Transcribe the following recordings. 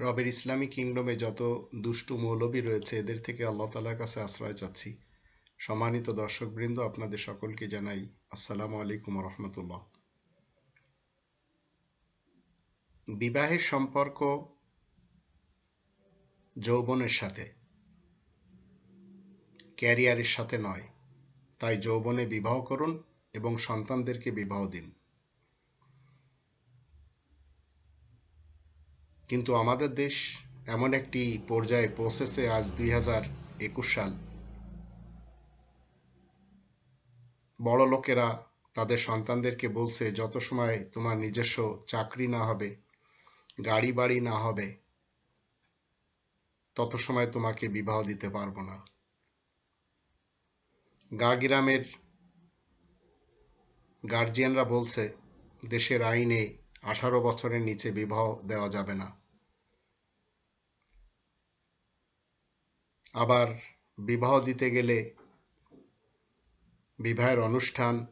রবের ইসলামী কিংডমে যত দুষ্টু মৌলবী রয়েছে, এদের থেকে আল্লাহ তালার কাছে আশ্রয় চাচ্ছি। সম্মানিত দর্শকবৃন্দ, আপনাদের সকলকে জানাই আসসালামু আলাইকুম রহমতুল্লাহ। বিবাহের সম্পর্ক যৌবনের সাথে, ক্যারিয়ারের সাথে নয়। তাই যৌবনে বিবাহ করুন এবং সন্তানদেরকে বিবাহ দিন। কিন্তু আমাদের দেশ এমন একটি পর্যায়ে পৌঁছেছে আজ দুই হাজার একুশ সাল। বড় লোকেরা তাদের সন্তানদেরকে বলছে, যত সময় তোমার নিজস্ব চাকরি না হবে গাড়ি বাড়ি না হবে, তত সময় তোমাকে বিবাহ দিতে পারব না। গা গ্রামের গার্জিয়ানরা বলছে, দেশের আইনে আঠারো বছরের নিচে বিবাহ দেওয়া যাবে না। আবার বিবাহ দিতে গেলে বিবাহের অনুষ্ঠান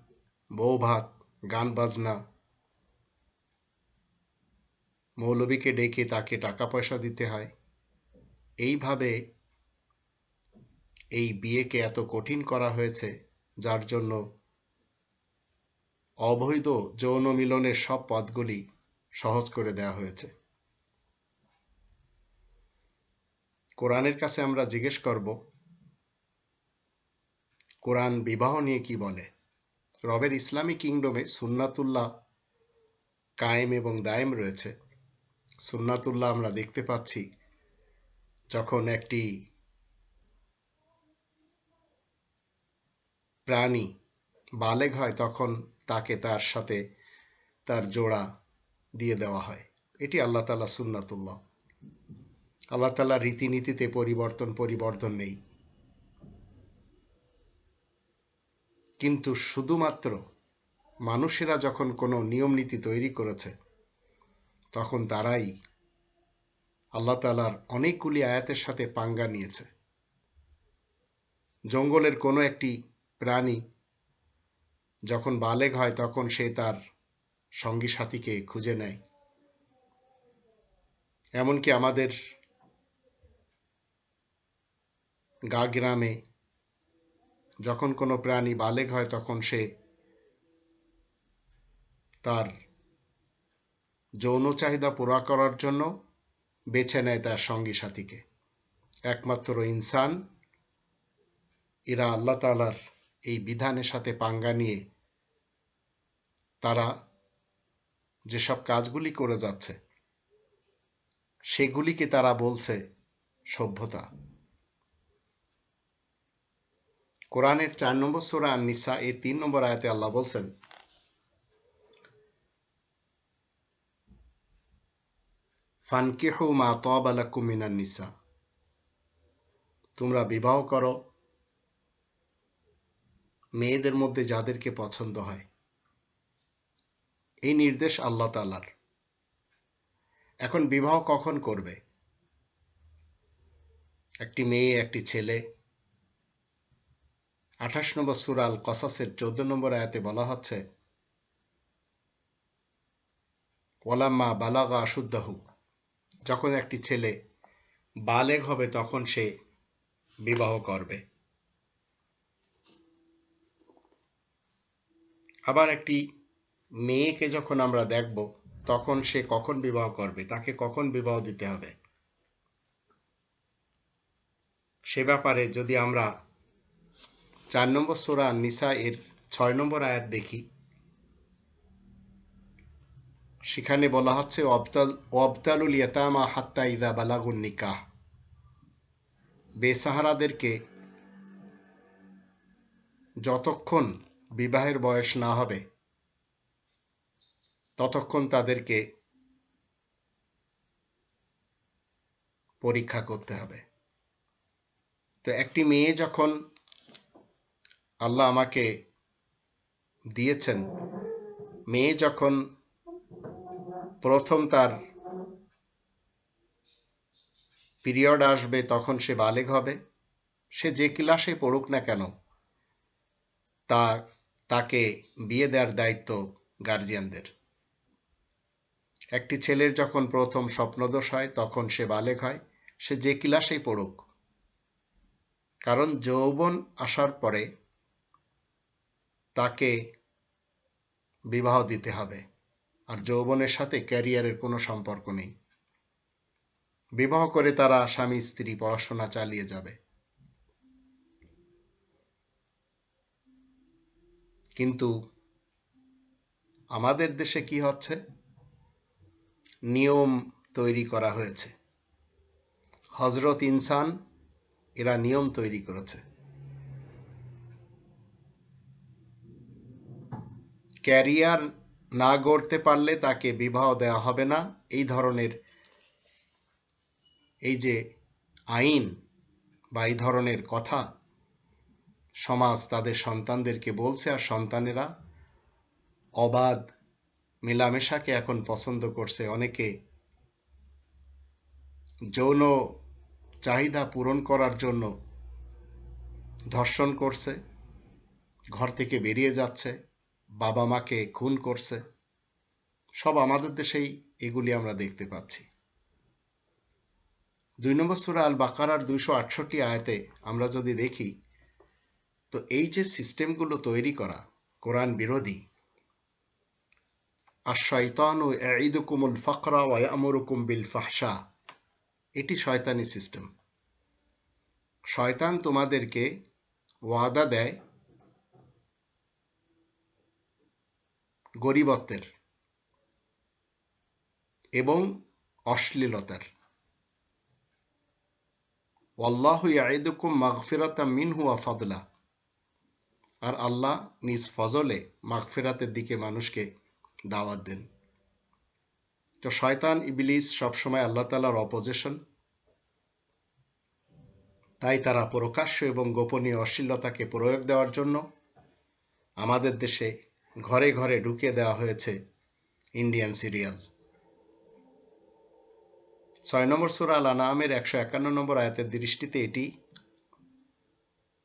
বউ ভাত গান বাজনা মৌলবীকে ডেকে তাকে টাকা পয়সা দিতে হয়। এইভাবে এই বিয়েকে এত কঠিন করা হয়েছে, যার জন্য অবৈধ যৌন মিলনের সব পথগুলি সহজ করে দেওয়া হয়েছে। কোরআনের কাছে আমরা জিজ্ঞেস করব, কোরআন বিবাহ নিয়ে কি বলে? রবের ইসলামী কিংডমে সুন্নাতুল্লাহ কায়েম এবং দায়েম রয়েছে। সুন্নাতুল্লাহ আমরা দেখতে পাচ্ছি যখন একটি প্রাণী বালেগ হয়, তখন তাকে তার সাথে তার জোড়া দিয়ে দেওয়া হয়। এটি আল্লাহ তালা সুন্নাতুল্লাহ। আল্লাহ তালা রীতিনীতিতে পরিবর্তন পরিবর্তন নেই। কিন্তু শুধুমাত্র মানুষেরা যখন কোনো নিয়ম নীতি তৈরি করেছে, তখন তারাই আল্লাহ তালার অনেকগুলি আয়াতের সাথে পাঙ্গা নিয়েছে। জঙ্গলের কোনো একটি প্রাণী যখন বালেগ হয়, তখন সে তার সঙ্গী সাথীকে খুঁজে নেয়। এমনকি আমাদের গা গ্রামে যখন কোনো প্রাণী বালেগ হয়, তখন সে তার যৌন চাহিদা পুরা করার জন্য বেছে নেয় তার সঙ্গী সাথীকে। একমাত্র ইনসান, এরা আল্লাহ তালার এই বিধানের সাথে পাঙ্গা নিয়ে তারা যেসব কাজগুলি করে যাচ্ছে, সেগুলিকে তারা বলছে সভ্যতা। কোরআনের চার নম্বর সোরা নিসা এর তিন নম্বর আয়াতে আল্লাহ বলছেন, ফানকেহু মা নিসা তোমরা বিবাহ করো মেয়েদের মধ্যে যাদেরকে পছন্দ হয়। এই নির্দেশ আল্লাহ তালার এখন বিবাহ কখন করবে? একটি মেয়ে, একটি ছেলে আঠাশ নম্বর সুরাল কসাসের চোদ্দ নম্বর আয়াতে বলা হচ্ছে ওলাম্মা বালাগা আশুদ্দাহু, যখন একটি ছেলে বালেগ হবে তখন সে বিবাহ করবে। আবার একটি মেয়েকে যখন আমরা দেখব, তখন সে কখন বিবাহ করবে? তাকে কখন বিবাহ দিতে হবে? সে ব্যাপারে যদি আমরা চার নম্বর সোরা নিসা এর ছয় নম্বর আয়াত দেখি। সেখানে বলা হচ্ছে অবতাল অবতালুল ইয়াতামা হাত্তা বালাগুন নিকাহ। বেসাহারাদেরকে যতক্ষণ বিবাহের বয়স না হবে, ততক্ষণ তাদেরকে পরীক্ষা করতে হবে। তো একটি মেয়ে যখন আল্লাহ আমাকে দিয়েছেন। মেয়ে যখন প্রথম তার পিরিয়ড আসবে, তখন সে বালেগ হবে। সে যে ক্লাসে পড়ুক না কেন, তা, তাকে বিয়ে দেওয়ার দায়িত্ব গার্জিয়ানদের একটি ছেলের যখন প্রথম স্বপ্নদোষ হয়, তখন সে বালেক হয়। সে যে ক্লাসেই পড়ুক। কারণ যৌবন আসার পরে তাকে বিবাহ দিতে হবে। আর যৌবনের সাথে ক্যারিয়ারের কোনো সম্পর্ক নেই। বিবাহ করে তারা স্বামী, স্ত্রী, পড়াশোনা চালিয়ে যাবে। কিন্তু আমাদের দেশে কি হচ্ছে? নিয়ম তৈরি করা হয়েছে। হজরত ইনসান, এরা নিয়ম তৈরি করেছে। ক্যারিয়ার না গড়তে পারলে তাকে বিবাহ দেওয়া হবে না। এই ধরনের এই যে আইন বা এই ধরনের কথা সমাজ তাদের সন্তানদেরকে বলছে আর সন্তানেরা অবাধ মেলামেশাকে এখন পছন্দ করছে। অনেকে যৌন চাহিদা পূরণ করার জন্য ধর্ষণ করছে, ঘর থেকে বেরিয়ে যাচ্ছে। বাবা মাকে খুন করছে। সব আমাদের দেশেই এগুলি আমরা দেখতে পাচ্ছি। দুই নম্বর সুরা আল বাকারার দুইশো আটষট্টি আয়তে আমরা যদি দেখি, তো এই যে সিস্টেমগুলো তৈরি করা, কোরআন বিরোধী আর শয়তান ও ঈদুকুমুল ফকরা ওয়া আমরুকুম বিল ফাহসা এটি শয়তানি সিস্টেম। শয়তান তোমাদেরকে ওয়াদা দেয় গরিবত্বের এবং অশ্লীলতার। ওয়াল্লাহু ইয়াইদুকুম মাগফিরাতা মিনহু ওয়া আর আল্লাহ নিজ ফজলে মাগফিরাতের দিকে মানুষকে দাওয়াত দেন। তো শয়তান, ইবলিস সবসময় আল্লাহ তালার অপোজিশন তাই তারা প্রকাশ্য এবং গোপনীয় অশ্লীলতাকে প্রয়োগ দেওয়ার জন্য আমাদের দেশে ঘরে ঘরে ঢুকিয়ে দেওয়া হয়েছে ইন্ডিয়ান সিরিয়াল ছয় নম্বর সুরা আল আনামের একশো একান্ন নম্বর আয়াতের দৃষ্টিতে এটি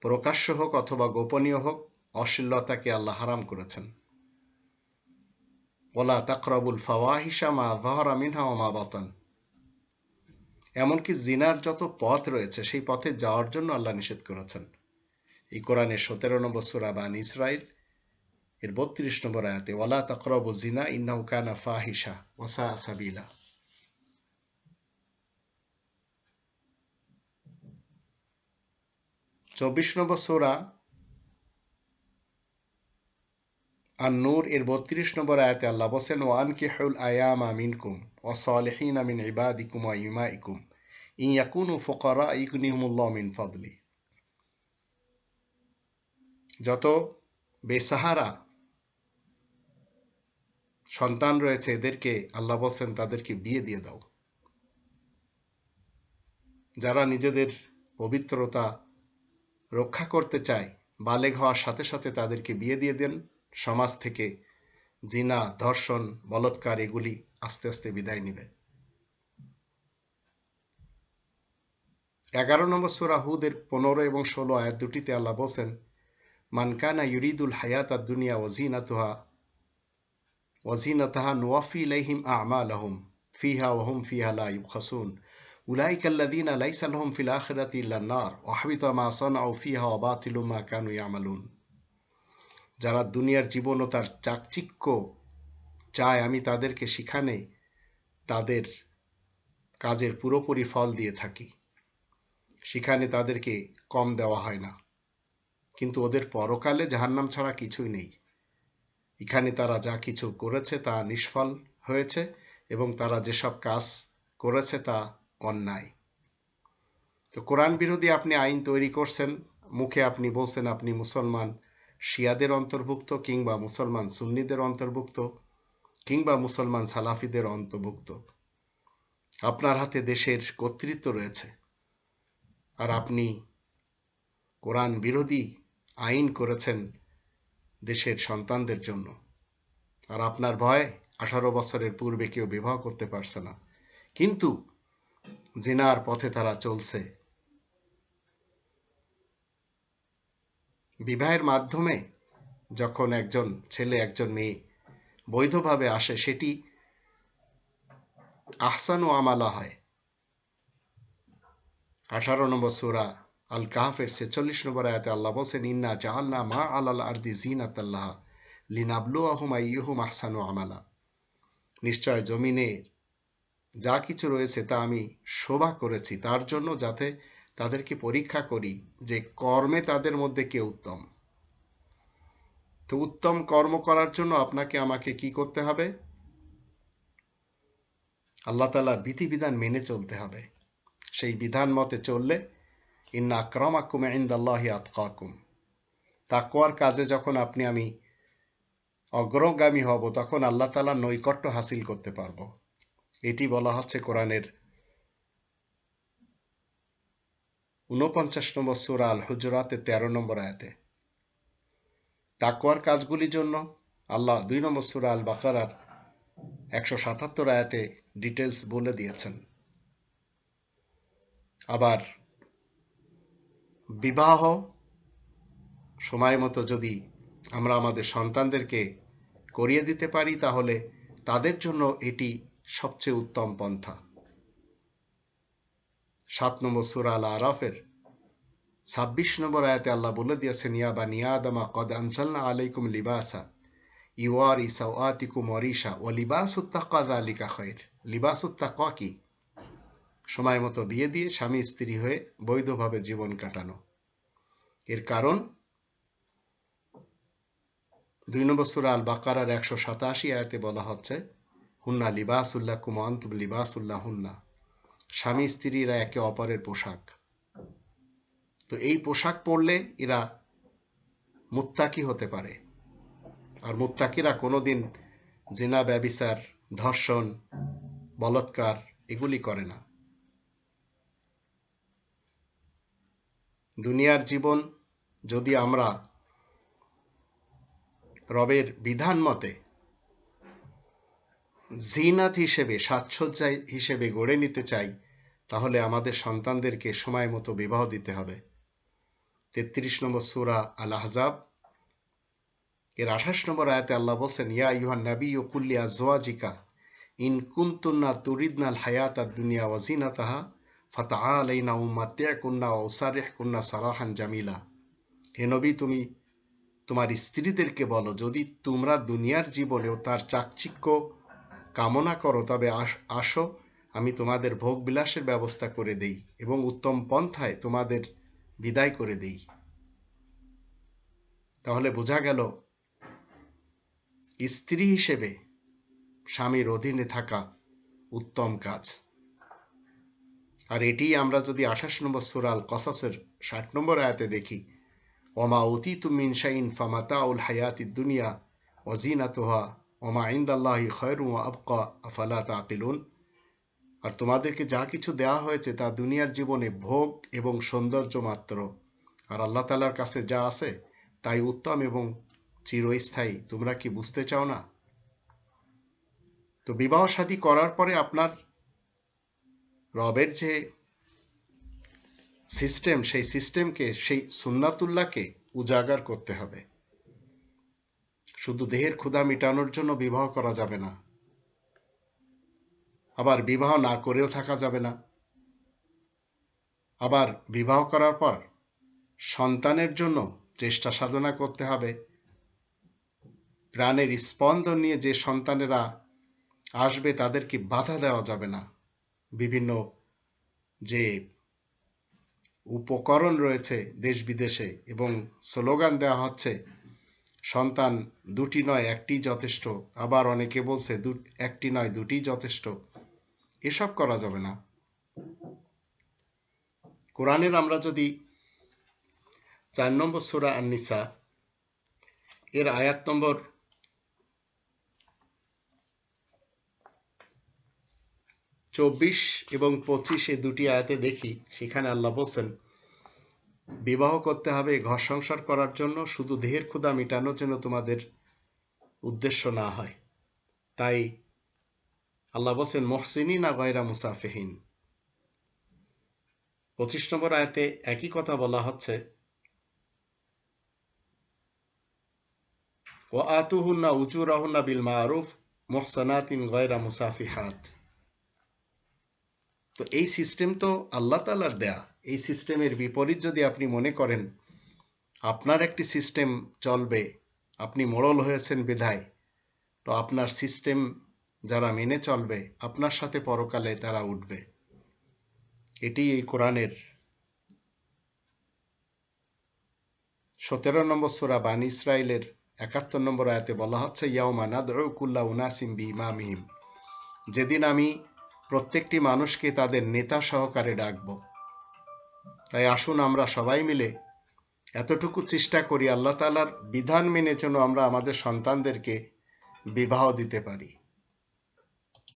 প্রকাশ্য হোক অথবা গোপনীয় হোক, অশ্লীলতাকে আল্লাহ হারাম করেছেন। ওলা তাকরাবুল ফাওয়াহিসা মা জাহরা মিনহা মা বাতান। এমনকি জিনার যত পথ রয়েছে, সেই পথে যাওয়ার জন্য আল্লাহ নিষেধ করেছেন। এই কোরআনের সতেরো নম্বর সুরা বান ইসরায়েল এর বত্রিশ নম্বর আয়াতে, ওয়ালা তাকরাবু জিনা ইন্নাহু কানা ফাহিসা ওসা সাবিলা। চব্বিশ নম্বর সোরা আর নূর এর বত্রিশ নম্বর আয়াতে আল্লাহ বসেন ওয়ান কিহুল আয়ামা মিনকুম ও সালেহিন মিন ইবাদিকুম ওয়া ইমাইকুম, ইন ইয়াকুনু ফুকারা ইগনিহুমুল্লাহ মিন ফদলি। যত বেসাহারা সন্তান রয়েছে, এদেরকে আল্লাহ বলছেন, তাদেরকে বিয়ে দিয়ে দাও। যারা নিজেদের পবিত্রতা রক্ষা করতে চায়, বালেগ হওয়ার সাথে সাথে তাদেরকে বিয়ে দিয়ে দেন। সমাজ থেকে জিনা, ধর্ষণ, বলৎকার এগুলি আস্তে আস্তে বিদায় নিবে। এগারো নম্বর সুরা হুদের পনেরো এবং ষোলো আয়াত দুটিতে আল্লাহ বলছেন মানকানা ইউরিদুল হায়াত দুনিয়া ওজিনাতুহা ওজিনাতাহা নোয়াফি ইলাইহিম আমালাহুম ফিহা ওহুম ফিহা লা ইউখাসুন أولئك الذين ليس لهم في الآخرة إلا النار وحبط ما صنعوا فيها وباطل ما كانوا يعملون যারা দুনিয়ার জীবন ও তার চাকচিক্য চায় আমি তাদেরকে সেখানে তাদের কাজের পুরোপুরি ফল দিয়ে থাকি সেখানে তাদেরকে কম দেওয়া হয় না কিন্তু ওদের পরকালে জাহান্নাম ছাড়া কিছুই নেই এখানে তারা যা কিছু করেছে তা নিষ্ফল হয়েছে এবং তারা যেসব কাজ করেছে তা অন্যায়। তো কোরআন বিরোধী আপনি আইন তৈরি করছেন, মুখে আপনি বলছেন আপনি মুসলমান শিয়াদের অন্তর্ভুক্ত কিংবা মুসলমান সুন্নিদের অন্তর্ভুক্ত কিংবা মুসলমান সালাফিদের অন্তর্ভুক্ত। আপনার হাতে দেশের কর্তৃত্ব রয়েছে। আর আপনি কোরআন বিরোধী আইন করেছেন দেশের সন্তানদের জন্য। আর আপনার ভয় আঠারো বছরের পূর্বে কেউ বিবাহ করতে পারছে না। কিন্তু জিনার পথে তারা চলছে। বিবাহের মাধ্যমে যখন একজন ছেলে, একজন মেয়ে বৈধভাবে আসে, সেটি আহসান ও আমালা হয়। আঠারো নম্বর সুরা আল কাহাফের ছেচল্লিশ নম্বর আয়াতে আল্লাহ বলছেন, ইন্না জাহাল্লা মা আলাল আরদি জিনাত আল্লাহ লিনাবলু আহম আইহুম আহসান আমালা। নিশ্চয় জমিনে যা কিছু রয়েছে তা আমি শোভা করেছি, তার জন্য যাতে তাদেরকে পরীক্ষা করি যে কর্মে তাদের মধ্যে কে উত্তম। তো উত্তম কর্ম করার জন্য আপনাকে আমাকে কি করতে হবে? আল্লাহ তালার বিধিবিধান মেনে চলতে হবে। সেই বিধান মতে চললে ইন্না ইন্দাল্লাহি আতকাকুম তাকুয়ার কাজে যখন আপনি আমি অগ্রগামী হব, তখন আল্লাহ তালার নৈকট্য হাসিল করতে পারব। এটি বলা হচ্ছে কোরআনের উনপঞ্চাশ নম্বর সুরা আল হুজরাতে তেরো নম্বর আয়াতে। তাকুয়ার কাজগুলির জন্য আল্লাহ দুই নম্বর সুরা আল বাকারার একশো সাতাত্তর আয়াতে ডিটেলস বলে দিয়েছেন। আবার বিবাহ সময় মতো যদি আমরা আমাদের সন্তানদেরকে করিয়ে দিতে পারি, তাহলে তাদের জন্য এটি সবচেয়ে উত্তম পন্থা। সাত নম্বর সুরা আল আরাফের ছাব্বিশ নম্বর আয়াতে আল্লাহ বলে দিয়েছেন, ইয়া বা নিয়াদামা কদ আনসালনা আলাইকুম লিবাসা ইওয়ারি সাওয়াতিকুম ওয়ারিশা ও লিবাস লিবাসুত্তাকা আলিকা খৈর লিবাসুত্তাকা কি? সময় মতো বিয়ে দিয়ে স্বামী স্ত্রী হয়ে বৈধভাবে জীবন কাটানো। এর কারণ? দুই নম্বর সুরা আল বাকারার একশো সাতাশি আয়াতে বলা হচ্ছে, হুন্না লিবাসুল্লাহ কুমন্ত লিবাসুল্লাহ হুন্না স্বামী স্ত্রীরা একে অপরের পোশাক। তো এই পোশাক পরলে এরা মুত্তাকি হতে পারে। আর মুত্তাকিরা কোনোদিন জিনা, ব্যবিচার, ধর্ষণ, বলৎকার এগুলি করে না। দুনিয়ার জীবন যদি আমরা রবের বিধান মতে জিনাত হিসেবে, সাজসজ্জা হিসেবে গড়ে নিতে চাই, তাহলে আমাদের সন্তানদেরকে সময় মতো বিবাহ দিতে হবে। তেত্রিশ নম্বর সুরা আল আহজাব এর আঠাশ নম্বর আয়াতে আল্লাহ বলছেন, ইয়া ইউহান নাবি ও কুল্লিয়া জোয়াজিকা ইন কুন্তুন্না তুরিদনাল হায়াত আর দুনিয়া ওয়াজিনা তাহা ফাতা আলাইনা উম্মাত্য়া কুন্না ওসারেহ কুন্না সারাহান জামিলা হে নবী, তুমি তোমার স্ত্রীদেরকে বলো, যদি তোমরা দুনিয়ার জীবনেও তার চাকচিক্য কামনা করো, তবে আসো আমি তোমাদের ভোগ বিলাসের ব্যবস্থা করে দেই এবং উত্তম পন্থায় তোমাদের বিদায় করে দেই। তাহলে বোঝা গেল, স্ত্রী হিসেবে স্বামীর অধীনে থাকা উত্তম কাজ। আর এটি আমরা যদি আঠাশ নম্বর সুরাল কসাসের ষাট নম্বর আয়াতে দেখি, ওমা অতি তুমিন শাইন ফামাতা উল হায়াতি দুনিয়া ওয়াজিনাতুহা ওমা ইন্দাল্লাহি খয়রু আবকা, আফালা তাকিলুন আর তোমাদেরকে যা কিছু দেওয়া হয়েছে তা দুনিয়ার জীবনে ভোগ এবং সৌন্দর্য মাত্র। আর আল্লাহ তালার কাছে যা আছে তাই উত্তম এবং চিরস্থায়ী। তোমরা কি বুঝতে চাও না? তো বিবাহ সাদী করার পরে আপনার রবের যে সিস্টেম সেই সিস্টেমকে সেই সুন্নাতুল্লাহকে উজাগার করতে হবে। শুধু দেহের ক্ষুধা মেটানোর জন্য বিবাহ করা যাবে না। আবার বিবাহ না করেও থাকা যাবে না। আবার বিবাহ করার পর সন্তানের জন্য চেষ্টা সাধনা করতে হবে। প্রাণের স্পন্দন নিয়ে যে সন্তানেরা আসবে তাদেরকে বাধা দেওয়া যাবে না? বিভিন্ন যে উপকরণ রয়েছে দেশ বিদেশে এবং স্লোগান দেওয়া হচ্ছে, সন্তান দুটি নয়, একটি যথেষ্ট। আবার অনেকে বলছে একটি নয়, দুটি যথেষ্ট। এসব করা যাবে না। কোরআনের আমরা যদি চার নম্বর সুরা আননিসা, এর আয়াত নম্বর চব্বিশ এবং পঁচিশে দুটি আয়াতে দেখি, সেখানে আল্লাহ বলছেন, বিবাহ করতে হবে, ঘর সংসার করার জন্য শুধু দেহের ক্ষুধা মেটানোর জন্য তোমাদের উদ্দেশ্য না হয়। তাই আল্লাহ বলছেন মহসিনী না গয়রা মুসাফেহীন। পঁচিশ নম্বর আয়তে একই কথা বলা হচ্ছে ও আতুহুন্না উজুরাহুন্না বিল মারুফ মোহসানাতিন গয়রা মুসাফিহাত। তো এই সিস্টেম তো আল্লাহ তালার দেয়া। এই সিস্টেমের বিপরীত যদি আপনি মনে করেন, আপনার একটি সিস্টেম চলবে, আপনি মোড়ল হয়েছেন বিধায়, তো আপনার সিস্টেম যারা মেনে চলবে, আপনার সাথে পরকালে তারা উঠবে। এটি এই কোরআনের সতেরো নম্বর সুরা বান ইসরায়েলের একাত্তর নম্বর আয়াতে বলা হচ্ছে, ইয়াউমা কুল্লা উনাসিম বি ইমামিহিম যেদিন আমি প্রত্যেকটি মানুষকে তাদের নেতা সহকারে ডাকব। তাই আসুন আমরা সবাই মিলে এতটুকু চেষ্টা করি আল্লাহ তালার বিধান মেনে যেন আমরা আমাদের সন্তানদেরকে বিবাহ দিতে পারি।